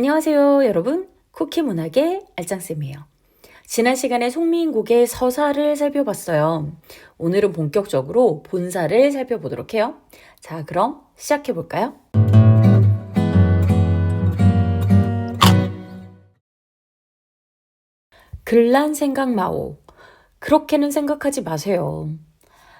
안녕하세요, 여러분. 쿠키 문학의 알짱쌤이에요. 지난 시간에 송미인곡의 서사를 살펴봤어요. 오늘은 본격적으로 본사를 살펴보도록 해요. 자, 그럼 시작해 볼까요? 글란 생각 마오. 그렇게는 생각하지 마세요.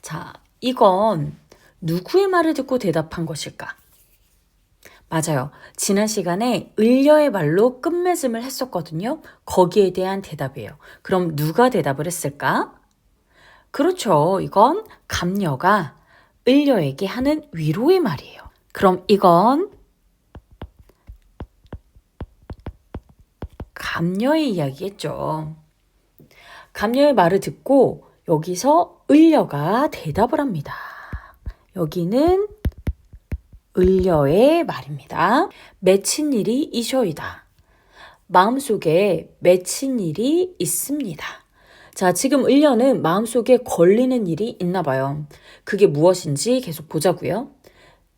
자, 이건 누구의 말을 듣고 대답한 것일까? 맞아요. 지난 시간에 을려의 말로 끝맺음을 했었거든요. 거기에 대한 대답이에요. 그럼 누가 대답을 했을까? 그렇죠. 이건 감녀가 을려에게 하는 위로의 말이에요. 그럼 이건 감녀의 이야기겠죠. 감녀의 말을 듣고 여기서 을려가 대답을 합니다. 여기는 을려의 말입니다. 맺힌 일이 이셔이다. 마음속에 맺힌 일이 있습니다. 자, 지금 을려는 마음속에 걸리는 일이 있나 봐요. 그게 무엇인지 계속 보자고요.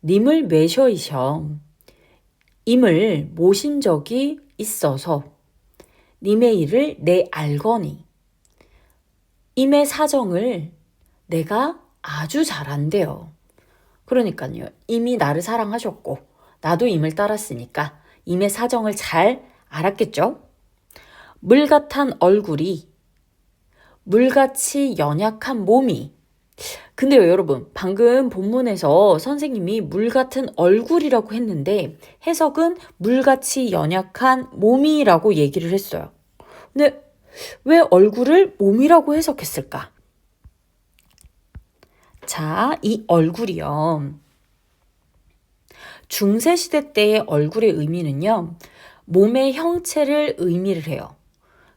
님을 매셔이셔. 임을 모신 적이 있어서 님의 일을 내 알거니 임의 사정을 내가 아주 잘 안돼요. 그러니까요. 이미 나를 사랑하셨고 나도 임을 따랐으니까 임의 사정을 잘 알았겠죠? 물같은 얼굴이 물같이 연약한 몸이 근데요, 여러분, 방금 본문에서 선생님이 물 같은 얼굴이라고 했는데 해석은 물같이 연약한 몸이라고 얘기를 했어요. 근데 왜 얼굴을 몸이라고 해석했을까? 자, 이 얼굴이요. 중세시대 때의 얼굴의 의미는요, 몸의 형체를 의미를 해요.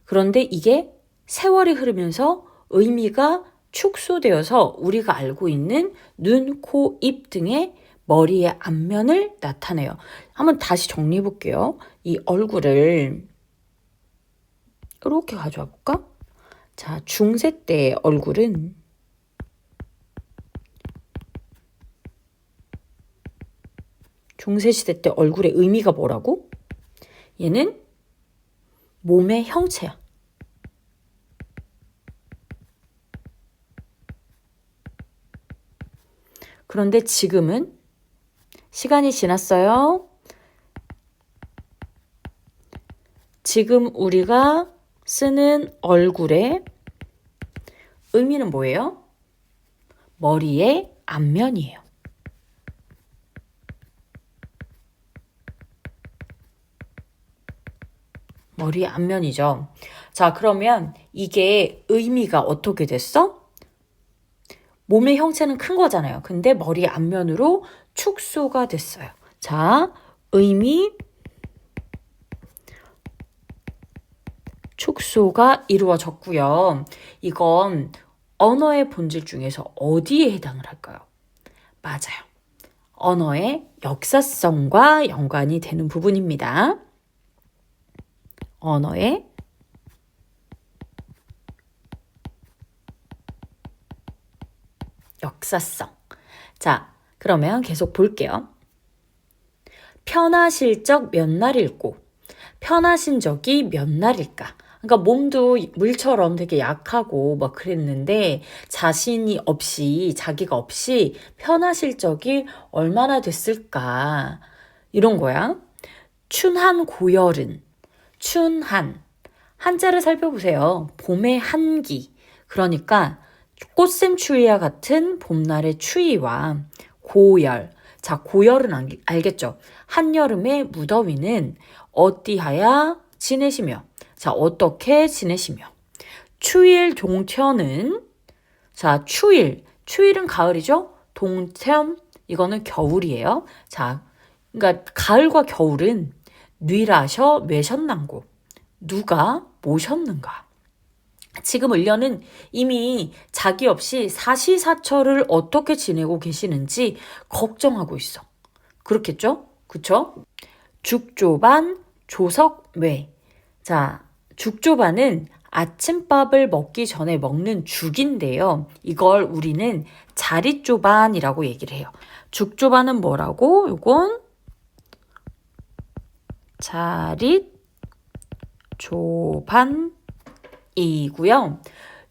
그런데 이게 세월이 흐르면서 의미가 축소되어서 우리가 알고 있는 눈, 코, 입 등의 머리의 앞면을 나타내요. 한번 다시 정리해 볼게요. 이 얼굴을 이렇게 가져와 볼까? 자, 중세 때의 얼굴은 중세시대 때 얼굴의 의미가 뭐라고? 얘는 몸의 형체야. 그런데 지금은 시간이 지났어요. 지금 우리가 쓰는 얼굴의 의미는 뭐예요? 머리의 앞면이에요. 머리 앞면이죠. 자, 그러면 이게 의미가 어떻게 됐어? 몸의 형체는 큰 거잖아요. 근데 머리 앞면으로 축소가 됐어요. 자, 의미 축소가 이루어졌고요. 이건 언어의 본질 중에서 어디에 해당을 할까요? 맞아요. 언어의 역사성과 연관이 되는 부분입니다. 언어의 역사성. 자, 그러면 계속 볼게요. 편하실 적 몇 날일고, 편하신 적이 몇 날일까? 그러니까 몸도 물처럼 되게 약하고 막 그랬는데 자신이 없이 자기가 없이 편하실 적이 얼마나 됐을까 이런 거야. 춘한 고열은 춘한. 한자를 살펴보세요. 봄의 한기. 그러니까 꽃샘추위와 같은 봄날의 추위와 고열. 자, 고열은 알, 겠죠 한여름의 무더위는 어디하야 지내시며. 자, 어떻게 지내시며. 추일 동천은 자, 추일. 추일은 가을이죠? 동천 이거는 겨울이에요. 자, 그러니까 가을과 겨울은 뉘라셔 매셨난고 누가 모셨는가 지금 을려는 이미 자기 없이 사시사철을 어떻게 지내고 계시는지 걱정하고 있어. 그렇겠죠? 그쵸? 죽조반 조석외. 자, 죽조반은 아침밥을 먹기 전에 먹는 죽인데요. 이걸 우리는 자릿조반이라고 얘기를 해요. 죽조반은 뭐라고? 이건 자릿 조반이고요.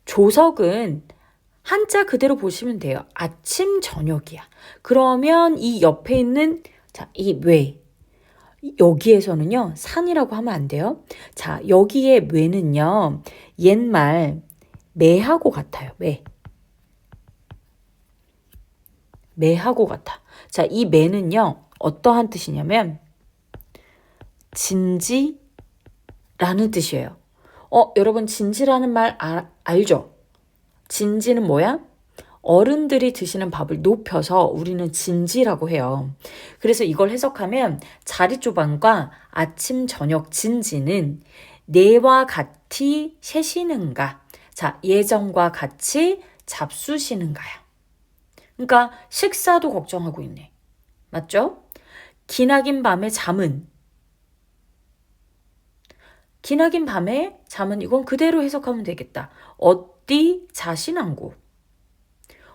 조석은 한자 그대로 보시면 돼요. 아침 저녁이야. 그러면 이 옆에 있는 자, 이 외. 여기에서는요. 산이라고 하면 안 돼요. 자, 여기에 외는요. 옛말 매하고 같아요. 매. 매하고 같아. 자, 이 매는요. 어떠한 뜻이냐면 진지라는 뜻이에요. 어, 여러분 진지라는 말 아, 알죠? 진지는 뭐야? 어른들이 드시는 밥을 높여서 우리는 진지라고 해요. 그래서 이걸 해석하면 자리 조반과 아침 저녁 진지는 내와 같이 세시는가? 자, 예전과 같이 잡수시는가요? 그러니까 식사도 걱정하고 있네. 맞죠? 기나긴 밤에 잠은 기나긴 밤에 잠은 이건 그대로 해석하면 되겠다. 어디 자신한고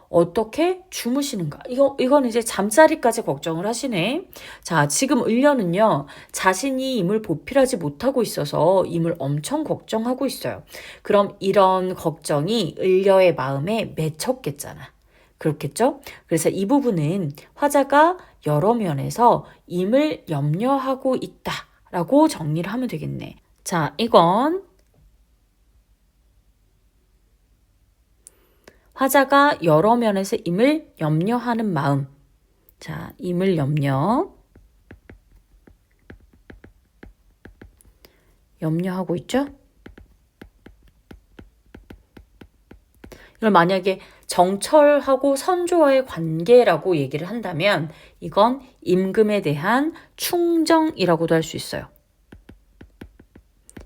어떻게 주무시는가? 이거, 이건 이제 잠자리까지 걱정을 하시네. 자, 지금 을려는요, 자신이 임을 보필하지 못하고 있어서 임을 엄청 걱정하고 있어요. 그럼 이런 걱정이 을려의 마음에 맺혔겠잖아. 그렇겠죠? 그래서 이 부분은 화자가 여러 면에서 임을 염려하고 있다 라고 정리를 하면 되겠네. 자, 이건 화자가 여러 면에서 임을 염려하는 마음. 자, 임을 염려. 염려하고 있죠? 이걸 만약에 정철하고 선조와의 관계라고 얘기를 한다면 이건 임금에 대한 충정이라고도 할 수 있어요.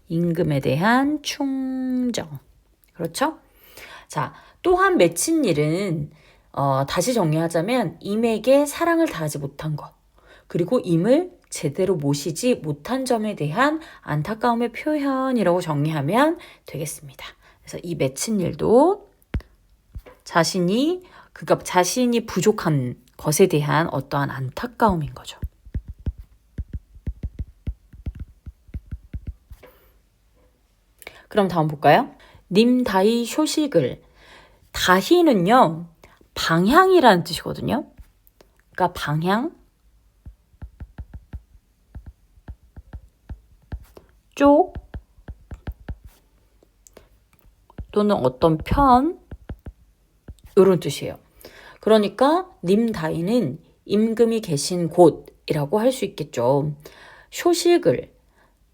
임금에 대한 충정. 그렇죠? 자, 또한 맺힌 일은 어, 다시 정리하자면 임에게 사랑을 다하지 못한 것 그리고 임을 제대로 모시지 못한 점에 대한 안타까움의 표현이라고 정리하면 되겠습니다. 그래서 이 맺힌 일도 자신이 그니까 자신이 부족한 것에 대한 어떠한 안타까움인 거죠. 그럼 다음 볼까요? 님다이 쇼식을 다희는요, 방향이라는 뜻이거든요. 그러니까 방향, 쪽, 또는 어떤 편, 이런 뜻이에요. 그러니까 님다이는 임금이 계신 곳이라고 할 수 있겠죠. 소식을,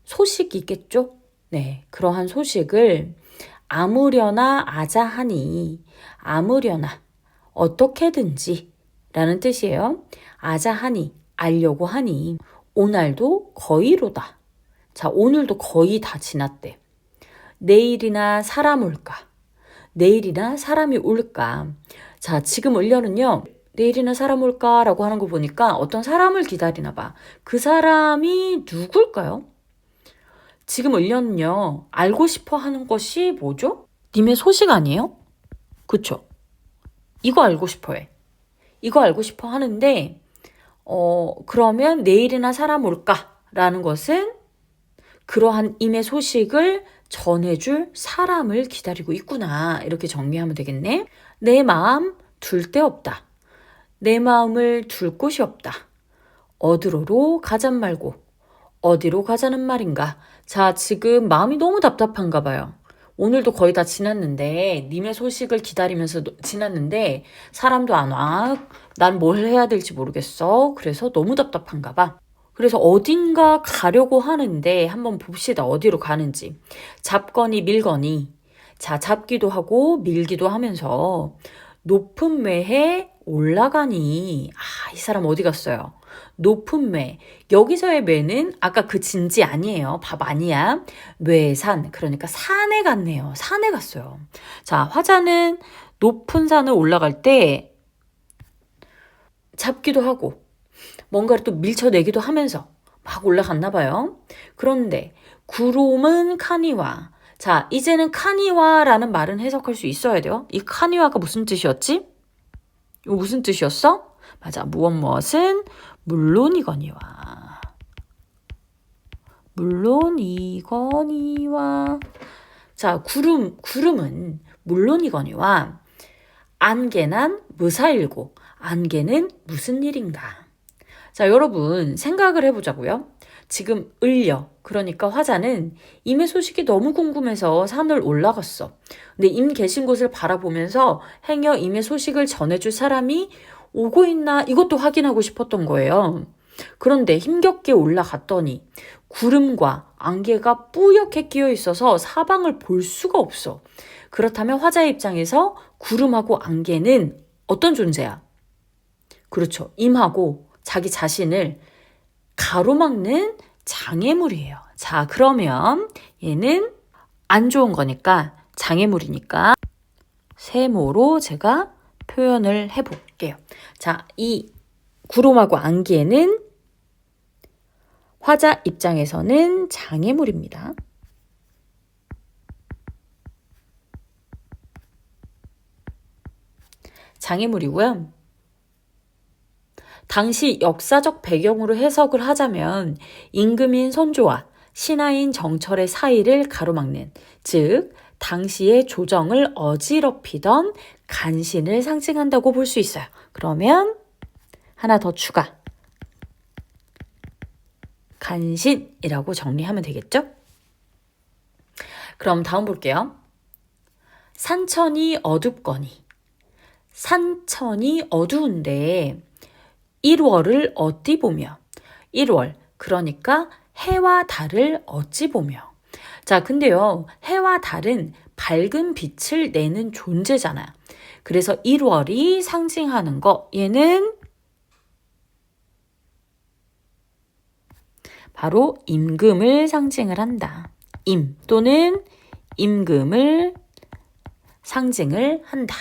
소식이겠죠? 네, 그러한 소식을 아무려나 아자하니 아무려나 어떻게든지 라는 뜻이에요. 아자하니 알려고 하니 오늘도 거의로다. 자, 오늘도 거의 다 지났대. 내일이나 사람 올까? 내일이나 사람이 올까? 자, 지금 을려는요. 내일이나 사람 올까라고 하는 거 보니까 어떤 사람을 기다리나 봐. 그 사람이 누굴까요? 지금 을련은요, 알고 싶어 하는 것이 뭐죠? 님의 소식 아니에요? 그쵸? 이거 알고 싶어 해. 이거 알고 싶어 하는데, 어, 그러면 내일이나 사람 올까? 라는 것은 그러한 임의 소식을 전해줄 사람을 기다리고 있구나. 이렇게 정리하면 되겠네. 내 마음 둘 데 없다. 내 마음을 둘 곳이 없다. 어디로로 가잔 말고 어디로 가자는 말인가? 자, 지금 마음이 너무 답답한가 봐요. 오늘도 거의 다 지났는데, 님의 소식을 기다리면서 지났는데, 사람도 안 와. 난 뭘 해야 될지 모르겠어. 그래서 너무 답답한가 봐. 그래서 어딘가 가려고 하는데, 한번 봅시다. 어디로 가는지. 잡거니 밀거니. 자, 잡기도 하고 밀기도 하면서, 높은 외에 올라가니. 아, 이 사람 어디 갔어요? 높은 매. 여기서의 매는 아까 그 진지 아니에요. 밥 아니야. 외산. 그러니까 산에 갔네요. 산에 갔어요. 자, 화자는 높은 산을 올라갈 때 잡기도 하고 뭔가를 또 밀쳐내기도 하면서 막 올라갔나 봐요. 그런데 구름은 카니와. 자, 이제는 카니와라는 말은 해석할 수 있어야 돼요. 이 카니와가 무슨 뜻이었지? 이거 무슨 뜻이었어? 맞아. 무엇 무엇은 물론이거니와. 물론 이거니와 자 구름 구름은 물론이거니와 안개난 무사일고 안개는 무슨 일인가 자 여러분 생각을 해보자고요 지금 을려 그러니까 화자는 임의 소식이 너무 궁금해서 산을 올라갔어 근데 임 계신 곳을 바라보면서 행여 임의 소식을 전해줄 사람이 오고 있나 이것도 확인하고 싶었던 거예요 그런데 힘겹게 올라갔더니 구름과 안개가 뿌옇게 끼어 있어서 사방을 볼 수가 없어. 그렇다면 화자의 입장에서 구름하고 안개는 어떤 존재야? 그렇죠. 임하고 자기 자신을 가로막는 장애물이에요. 자, 그러면 얘는 안 좋은 거니까 장애물이니까 세모로 제가 표현을 해 볼게요. 자, 이 구름하고 안개는 화자 입장에서는 장애물입니다. 장애물이고요. 당시 역사적 배경으로 해석을 하자면 임금인 선조와 신하인 정철의 사이를 가로막는, 즉, 당시의 조정을 어지럽히던 간신을 상징한다고 볼 수 있어요. 그러면 하나 더 추가. 간신이라고 정리하면 되겠죠? 그럼 다음 볼게요. 산천이 어둡거니. 산천이 어두운데 1월을 어디 보며 1월 그러니까 해와 달을 어찌 보며 자 근데요 해와 달은 밝은 빛을 내는 존재잖아요 그래서 1월이 상징하는 거 얘는 바로 임금을 상징을 한다. 임 또는 임금을 상징을 한다.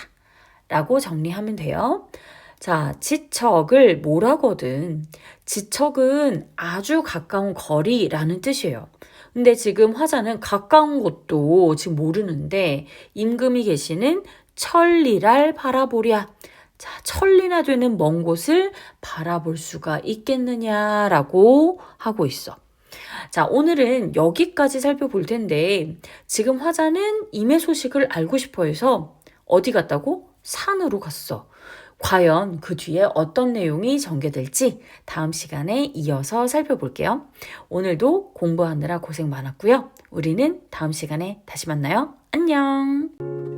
라고 정리하면 돼요. 자, 지척을 뭐라거든. 지척은 아주 가까운 거리라는 뜻이에요. 근데 지금 화자는 가까운 곳도 지금 모르는데 임금이 계시는 천리랄 바라보랴. 자, 천리나 되는 먼 곳을 바라볼 수가 있겠느냐라고 하고 있어. 자, 오늘은 여기까지 살펴볼 텐데 지금 화자는 임의 소식을 알고 싶어 해서 어디 갔다고? 산으로 갔어. 과연 그 뒤에 어떤 내용이 전개될지 다음 시간에 이어서 살펴볼게요. 오늘도 공부하느라 고생 많았고요. 우리는 다음 시간에 다시 만나요. 안녕!